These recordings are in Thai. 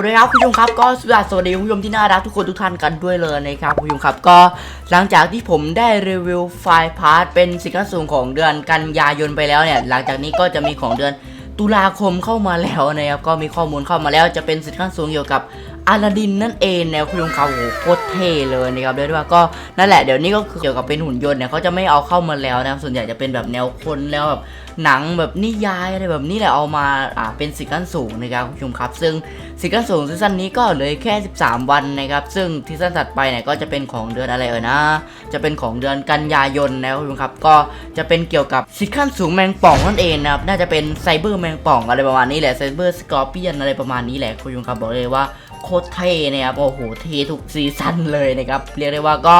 เลยครับคุณผู้ชมครับก็สวัสดีคุณผู้ชมที่น่ารักทุกคนทุกท่านกันด้วยเลยนะครับคุณผู้ชมครับก็หลังจากที่ผมได้รีวิวไฟล์พาร์ทเป็นสินค้าสูงของเดือนกันยายนไปแล้วเนี่ยหลังจากนี้ก็จะมีของเดือนตุลาคมเข้ามาแล้วนะครับก็มีข้อมูลเข้ามาแล้วจะเป็นสินค้าสูงเกี่ยวกับ อาลาดินนั่นเองนะคุณผู้ชมครับโหโคตรเท่เลยนะครับเรียกได้ว่าก็นั่นแหละเดี๋ยวนี้ก็คือเกี่ยวกับเป็นหุ่นยนต์เนี่ยเขาจะไม่เอาเข้ามาแล้วนะส่วนใหญ่จะเป็นแบบแนวคนแล้วแบบหนังแบบนิยายอะไรแบบนี้แหละเอามาอ่าเป็นสิกั้นสูงนะครับคุณผู้ชมครับ ซึ่งสิกั้นสูงซีซั่นนี้ก็เหลยแค่ 13 วันนะครับซึ่งซีซั่นถัดไปเนี่ยก็จะเป็นของเดือนอะไรเอ่ยนะ จะเป็นของเดือนกันยายนนะคุณผู้ชมครับก็จะเป็นเกี่ยวกับสิขั้นสูงแมงป่องนั่นเองนะครับน่าจะเป็นไซเบอร์แมงป่องอะไรประมาณนี้แหละไซเบอร์สกอร์เปียนอะไรประมาณนี้แหละคุณผู้ชมครับบอกเลยว่า โคตรเท่นะครับโอ้โหเท่ทุกซีซั่นเลยนะครับเรียกได้ว่าก็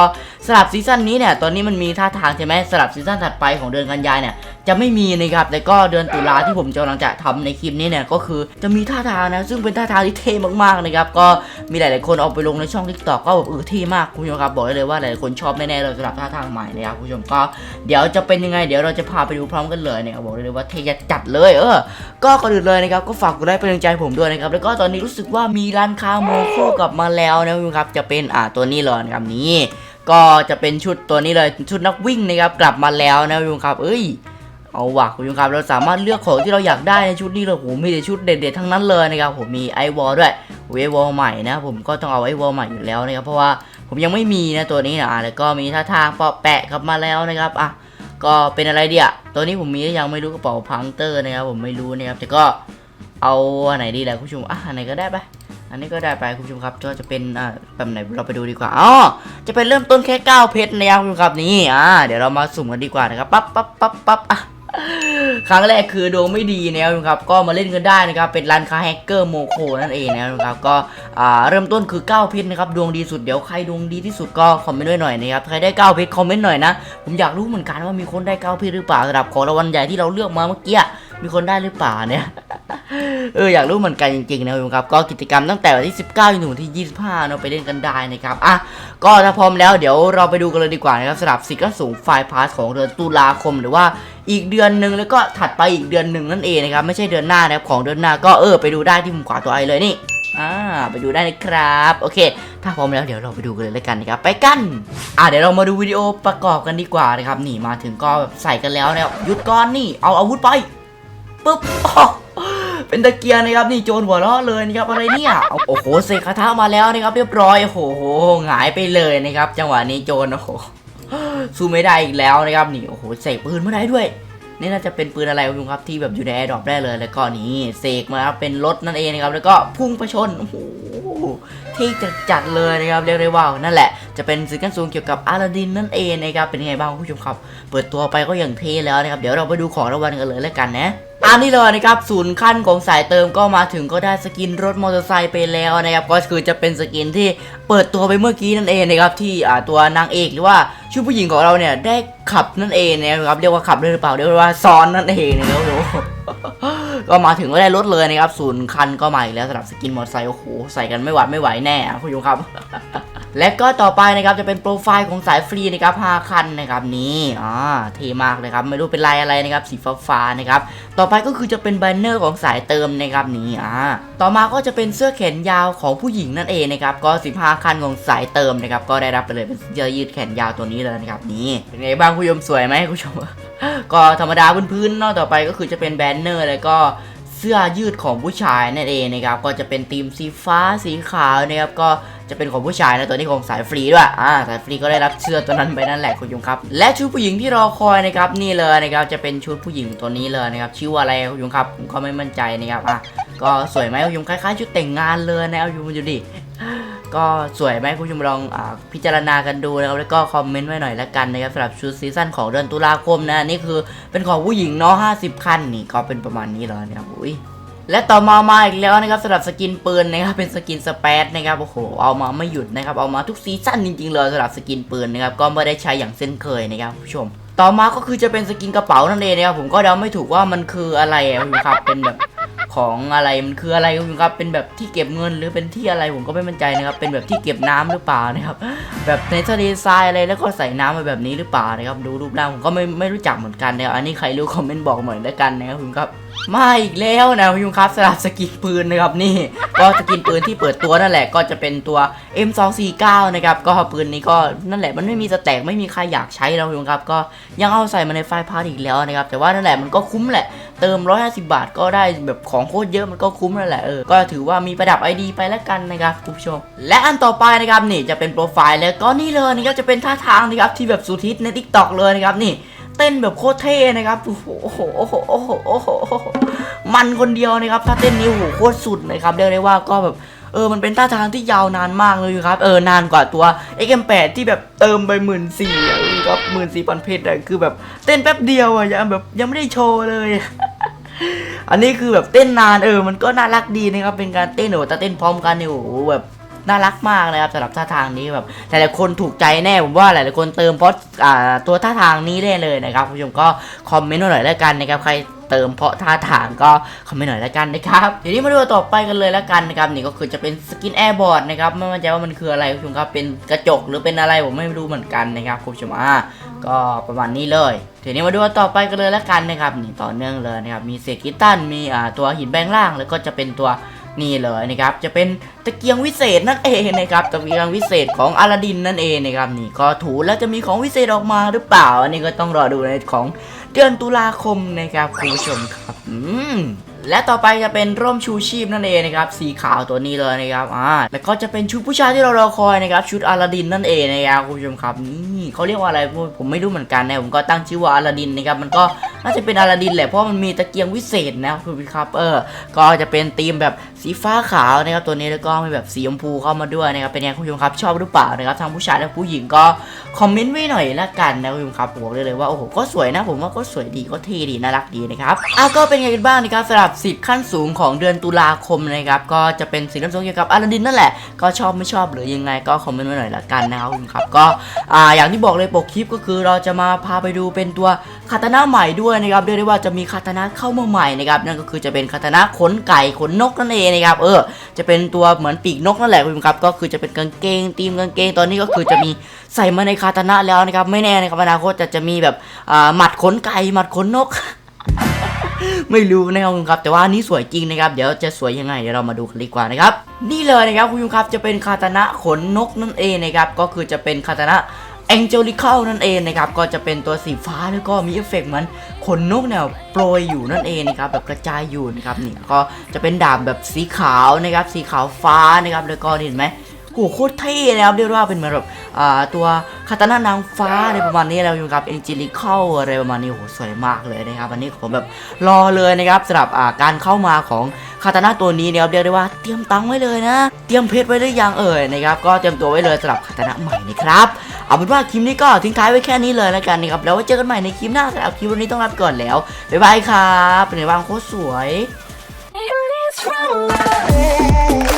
สลับซีซั่นนี้เนี่ยตอนนี้มันมีท่าทางใช่ไหมสลับซีซั่นถัดไปของเดือนกันยายเนี่ยจะไม่มีนะครับแต่ก็เดือนตุลาที่ผมกำลังจะทำในคลิปนี้เนี่ยก็คือจะมีท่าทางนะ ซึ่งเป็นท่าทางที่เท่มากๆนะครับก็มีหลายๆคนเอาไปลงในช่องทิกตอกก็แบบเออเท่มากคุณผู้ชมครับบอกได้เลยว่าหลายๆคนชอบแน่ๆเลยสำหรับท่าทางใหม่นะครับคุณผู้ชมก็เดี๋ยวจะเป็นยังไงเดี๋ยวเราจะพาไปดูพร้อมกันเลยนะครับบอกได้เลยว่าเท่จัดเลยเออก็ก่อนอื่นเลยนะครับก็ฝากกดไลค์เป็นกำลังใจผมด้วยนะครับแล้วก็ตอนนี้รู้สึกว่ามีร้านค้าโมโคกลับมาแล้วนะครับจะเป็นอ่าตัวนี้เลยนะครับนี้ก็จะเป็นชุดตัวนี้เลยชุดนักวิ่งนะครับกลับมาแล้วนะครับ เอ้ย เอาว่ะคุณผู้ชมครับเราสามารถเลือกของที่เราอยากได้ในชุดนี้เลยโหมีแต่ชุดเด็ดๆทั้งนั้นเลยนะครับผมมีไอวอลด้วยเววอลใหม่นะผมก็ต้องเอาไอวอลใหม่อยู่แล้วนะครับเพราะว่าผมยังไม่มีนะตัวนี้นะอะแล้วก็มีท่าทางปอแปะกลับมาแล้วนะครับอะก็เป็นอะไรเดียตัวนี้ผมมีหรือยังไม่รู้กระเป๋าพังเตอร์นะครับผมไม่รู้นะครับแต่ก็เอาอันไหนดีแหละคุณผู้ชมอะอันไหนก็ได้ไปอันนี้ก็ได้ไปคุณผู้ชมครับก็จะเป็นอ่าแบบไหนเราไปดูดีกว่าอ๋อจะเป็นเริ่มต้นแค่9เพชรนะครับคุณผู้ชมครับนี่อ่าเดี๋ยวเรามาสุ่มกันดีกว่านะครับปั๊บปั๊บปั๊บปั๊บอะ ครั้งแรกคือดวงไม่ดีนะครับคุณผู้ชมครับก็มาเล่นกันได้นะครับเป็นร้านค้าแฮกเกอร์โมโคนั่นเองนะครับก็เริ่มต้นคือ9เพชรนะครับดวงดีสุดเดี๋ยวใครดวงดีที่สุดก็คอมเมนต์ด้วยหน่อยนะครับใครได้9เพชรคอมเมนต์หน่อยนะผมอยากรู้เหมือนกันว่ามีคนได้9เพชรหรือเปล่าสำหรับของรางวัลใหญ่ที่เราเลือกมาเมื่อกี้มีคนได้หรือเปล่าเนี่ย เอออยากรู้เหมือนกันจริงๆนะคุณครับ ก็กิจกรรมตั้งแต่วันที่ 19จนถึงที่ 25เนาะไปเล่นกันได้นะครับอะก็ถ้าพร้อมแล้วเดี๋ยวเราไปดูกันเลยดีกว่านะครับสำหรับสิกสูงไฟพาสของเดือนตุลาคมหรือว่าอีกเดือนหนึ่งแล้วก็ถัดไปอีกเดือนหนึ่งนั่นเองนะครับไม่ใช่เดือนหน้านะครับของเดือนหน้าก็เออไปดูได้ที่มุมขวาตัวไอเลยนี่อ่าไปดูได้นะครับ โอเค ถ้าพร้อมแล้วเดี๋ยวเราไปดูกันเลยแล้วกันนะครับ ไปกัน อะเดี๋ยวเรามาดูวิดีโอประกอบกันดีกว่านะครับ นี่มาถึงก็แบบใส่กันแล้วนะครับหยุดก่อนนี่ เอาอาวุธไป ปึ๊บ เป็นตะเกียงนะครับนี่โจรหัวเราะเลยนะครับอะไรเนี่ยโอ้โหเสกคาถามาแล้วนะครับ เรียบร้อยโอ้โหหงายไปเลยนะครับ จังหวะนี้โจรโอ้โหสู้ไม่ได้อีกแล้วนะครับนี่โอ้โหเสกปืนมาได้ด้วยนี่น่าจะเป็นปืนอะไรคุณผู้ชมครับที่แบบอยู่ในแอร์ดรอปได้เลยแล้วก็นี่เสกมาครับเป็นรถนั่นเองนะครับแล้วก็พุ่งไปชนโอ้โหที่จัดจัดเลยนะครับเรียกได้ว่านั่นแหละจะเป็นสินค้าสูงเกี่ยวกับอาลาดินนั่นเองนะครับเป็นยังไงบ้างคุณผู้ชมครับ เปิดตัวไปก็อย่างเท่แล้วนะครับเดี๋ยวเราไปดูของรางวัลกันเลยแล้วกันนะ อันนี้เลยนะครับศูนย์ขั้นของสายเติมก็มาถึงก็ได้สกินรถมอเตอร์ไซค์ไปแล้วนะครับก็คือจะเป็นสกินที่เปิดตัวไปเมื่อกี้นั่นเองนะครับที่อ่าตัวนางเอกหรือว่าชุดผู้หญิงของเราเนี่ยได้ขับนั่นเองนะครับเรียกว่าขับด้วยหรือเปล่าเรียกว่าซ้อนนั่นเองนะครับก็มาถึงก็ได้รถเลยนะครับศูนย์คันก็มาอีกแล้วสำหรับสกินมอเตอร์ไซค์โอ้โหใส่กันไม่หวัดไม่ไหวแน่คุณผู้ชมครับ และก็ต่อไปนะครับจะเป็นโปรไฟล์ของสายฟรีนะครับ5คันนะครับนี่อ่าเท่มากเลยครับไม่รู้เป็นลายอะไรนะครับสีฟ้าๆนะครับต่อไปก็คือจะเป็นแบนเนอร์ของสายเติมนะครับนี่อ่าต่อมาก็จะเป็นเสื้อแขนยาวของผู้หญิงนั่นเองนะครับก็ 15 คันของสายเติมนะครับก็ได้รับไปเลยเป็นเสื้อยืดแขนยาวตัวนี้เลยนะครับนี่เป็นไงบ้างคุณผู้ชมสวยไหมคุณผู้ชมก็ธรรมดาพื้นๆเนอกต่อไปก็คือจะเป็นแบนเนอร์แล้วก็เสื้อยืดของผู้ชายนั่นเองนะครับก็จะเป็นธีมสีฟ้าสีขาวนะครับก็ จะเป็นของผู้ชายนะตัวนี้ของสายฟรีด้วยอ่าสายฟรีก็ได้รับเสื้อตัวนั้นไปนั่นแหละคุณผู้ชมครับ และชุดผู้หญิงที่รอคอยนะครับนี่เลยนะครับจะเป็นชุดผู้หญิงตัวนี้เลยนะครับชื่อว่าอะไรคุณผู้ชมครับผมก็ไม่มั่นใจนะครับอะก็สวยไหมคุณผู้ชมคล้ายๆชุดแต่งงานเลยนะคุณผู้ชมดูดิก็สวยไหมคุณผู้ชมลองอาพิจารณากันดูนะครับแล้วก็คอมเมนต์ไว้หน่อยละกันนะครับสำหรับชุดซีซั่นของเดือนตุลาคมนะนี่คือเป็นของผู้หญิงเนาะ50 คันนี่ก็เป็นประมาณนี้เลยนะครับอุ้ย และต่อมามาอีกแล้วนะครับสำหรับสกินปืนนะครับเป็นสกินสเปซนะครับโอ้โหเอามาไม่หยุดนะครับเอามาทุกซีซั่นจริงๆเลยสำหรับสกินปืนนะครับก็ไม่ได้ใช้อย่างเส้นเคยนะครับผู้ชม ต่อมาก็คือจะเป็นสกินกระเป๋านั่นเองนะครับผมก็เดาไม่ถูกว่ามันคืออะไรอะครับเป็นแบบของอะไรมันคืออะไรคุณผู้ชมครับเป็นแบบที่เก็บเงินหรือเป็นที่อะไรผมก็ไม่มั่นใจนะครับเป็นแบบที่เก็บน้ำหรือเปล่านะครับแบบในทะเลทรายอะไรแล้วก็ใส่น้ำมาแบบนี้หรือเปล่านะครับดูรูปร่างผมก็ไม่ไม่รู้จักเหมือนกันนะครับอันนี้ใครรู้คอมเมนต์บอกหน่อยแล้วกันนะครับผมครับมาอีกแล้วนะคุณผู้ชมครับสำหรับสกินปืนนะครับนี่ ก็สกินปืนที่เปิดตัวนั่นแหละก็จะเป็นตัว M249 นะครับก็ปืนนี้ก็นั่นแหละมันไม่มีสแต็กไม่มีใครอยากใช้แล้วคุณผู้ชมครับก็ยังเอาใส่มาในไฟล์พาร์ทอีกแล้วนะครับแต่ว่านั่นแหละมันก็คุ้มแหละเติม 150 บาทก็ได้แบบของโคตรเยอะมันก็คุ้มนั่นแหละเออก็ถือว่ามีประดับ ID ไปแล้วกันนะครับคุณผู้ชมและอันต่อไปนะครับนี่จะเป็นโปรไฟล์แล้วก็นี่เลยนะครับจะเป็นท่าทางนะครับที่แบบสุดฮิตใน TikTok เลยนะครับนี่ เต้นแบบโคตรเท่นะครับโอ้โหโอ้โหโอ้โหโอ้โหโอ้โหมันคนเดียวนะครับถ้าเต้นนี้โอ้โหโคตรสุดนะครับเรียกได้ว่าก็แบบเออมันเป็นท่าทางที่ยาวนานมากเลยครับเออนานกว่าตัว XM8 ที่แบบเติมไปหมื่นสี่ครับหมื่นสี่พันเพชรอะคือแบบเต้นแป๊บเดียวอะยังแบบยังไม่ได้โชว์เลยอันนี้คือแบบเต้นนานเออ มันก็น่ารักดีนะครับ เป็นการเต้นโอ้แต่เต้นพร้อมกันเนี่ยโอ้โหแบบ น่ารักมากนะครับสำหรับท่าทางนี้แบบหลายๆคนถูกใจแน่ผมว่าหลายๆคนเติมเพราะอ่าตัวท่าทางนี้ได้เลยนะครับคุณผู้ชมก็คอมเมนต์หน่อยแล้วกันนะครับใครเติมเพราะท่าทางก็คอมเมนต์หน่อยแล้วกันนะครับเดี๋ยวนี้มาดูต่อไปกันเลยแล้วกันนะครับนี่ก็คือจะเป็นสกินแอร์บอร์ดนะครับไม่มั่นใจว่ามันคืออะไรคุณผู้ชมครับเป็นกระจกหรือเป็นอะไรผมไม่รู้เหมือนกันนะครับคุณผู้ชมอ่าก็ประมาณนี้เลยทีนี้มาดูต่อไปกันเลยแล้วกันนะครับนี่ต่อเนื่องเลยนะครับมีเศษกิตันมีอ่าตัวหินแบงล่างแล้วก็จะเป็นตัว นี่เลยนะครับจะเป็นตะเกียงวิเศษนั่นเองนะครับตะเกียงวิเศษของอลาดินนั่นเองนะครับนี่ก็ถูแล้วจะมีของวิเศษออกมาหรือเปล่า อันนี้ก็ต้องรอดูในของเดือนตุลาคมนะครับคุณผู้ชมครับอืมและต่อไปจะเป็นร่มชูชีพนั่นเองนะครับสีขาวตัวนี้เลยนะครับอ่าแล้วก็จะเป็นชุดผู้ชายที่เรารอคอยนะครับชุดอลาดินนั่นเองนะครับคุณผู้ชมครับนี่เขาเรียกว่าอะไรผมไม่รู้เหมือนกันนะผมก็ตั้งชื่อว่าอลาดินนะครับมันก็น่าจะเป็นอลาดินแหละเพราะมันมีตะเกียงวิเศษนะคุณผู้ชมครับเออก็จะเป็นธีมแบบ สีฟ้าขาวนะครับตัวนี้แล้วก็มีแบบสีชมพูเข้ามาด้วยนะครับเป็นไงคุณผู้ชมครับชอบหรือเปล่านะครับทั้งผู้ชายและผู้หญิงก็คอมเมนต์ไว้หน่อยละกันนะคุณผู้ชมครับผมบอกได้เลยว่าโอ้โหก็สวยนะผมว่าก็สวยดีก็เท่ดีน่ารักดีนะครับอะก็เป็นไงกันบ้างนะครับสำหรับสิทธิ์ขั้นสูงของเดือนตุลาคมนะครับก็จะเป็นสิทธิ์ขั้นสูงเกี่ยวกับอลาดินนั่นแหละก็ชอบไม่ชอบหรือยังไงก็คอมเมนต์ไว้หน่อยละกันนะครับคุณผู้ชมครับก็อ่าอย่างที่บอกเลยปกคลิปก็คือเราจะมาพาไปดูเป็นตัวคาตานะใหม่ด้วยนะครับเรียกได้ว่าจะมีคาตานะเข้ามาใหม่นะครับนั่นก็คือจะเป็นคาตานะขนไก่ขนนกนั่นเองนะครับเออจะเป็นตัวเหมือนปีกนกนั่นแหละคุณผู้ชมครับก็คือจะเป็นกางเกงตีมกางเกงตอนนี้ก็คือจะมีใส่มาในคาตานะแล้วนะครับไม่แน่นะครับอนาคตจะจะมีแบบอ่าหมัดขนไก่หมัดขนนกไม่รู้นะครับคุณครับ แต่ว่านี้สวยจริงนะครับ เดี๋ยวจะสวยยังไงเดี๋ยวเรามาดูกันดีกว่านะครับ นี่เลยนะครับคุณผู้ชมครับจะเป็นคาตานะขนนกนั่นเองนะครับ ก็คือจะเป็นคาตานะแองเจลิค l นั่นเองนะครับ ก็จะเป็นตัวสีฟ้าแล้วก็มีเอฟเฟกต์เหมือน ขนนกเนี่ยโปรยอยู่นั่นเองนะครับแบบกระจายอยู่นะครับนี่ก็จะเป็นดาบแบบสีขาวนะครับสีขาวฟ้านะครับแล้วก็เห็นไหมโอ้โหโคตรเท่นะครับเรียกว่าเป็นเหมือนแบบอ่าตัวคาตานะนางฟ้าอะไรประมาณนี้แล้วอยู่กับแองเจลิค l อะไรประมาณนี้โอ้โหสวยมากเลยนะครับอันนี้ผมแบบรอเลยนะครับสำหรับอ่าการเข้ามาของคาตานะตัวนี้นะครับเรียกได้ว่าเตรียมตังไว้เลยนะ เตรียมเพชรไว้หรือยังเอ่ยนะครับก็เตรียมตัวไว้เลยสำหรับคาตานะใหม่นะครับ เอาเป็นว่าคลิปนี้ก็ทิ้งท้ายไว้แค่นี้เลยแล้วกันนะครับแล้วไว้เจอกันใหม่ในคลิปหน้าสำหรับคลิปวันนี้ต้องลาไปก่อนแล้วบ๊ายบายครับเป็นไงบ้างโคตรสวย It's from love.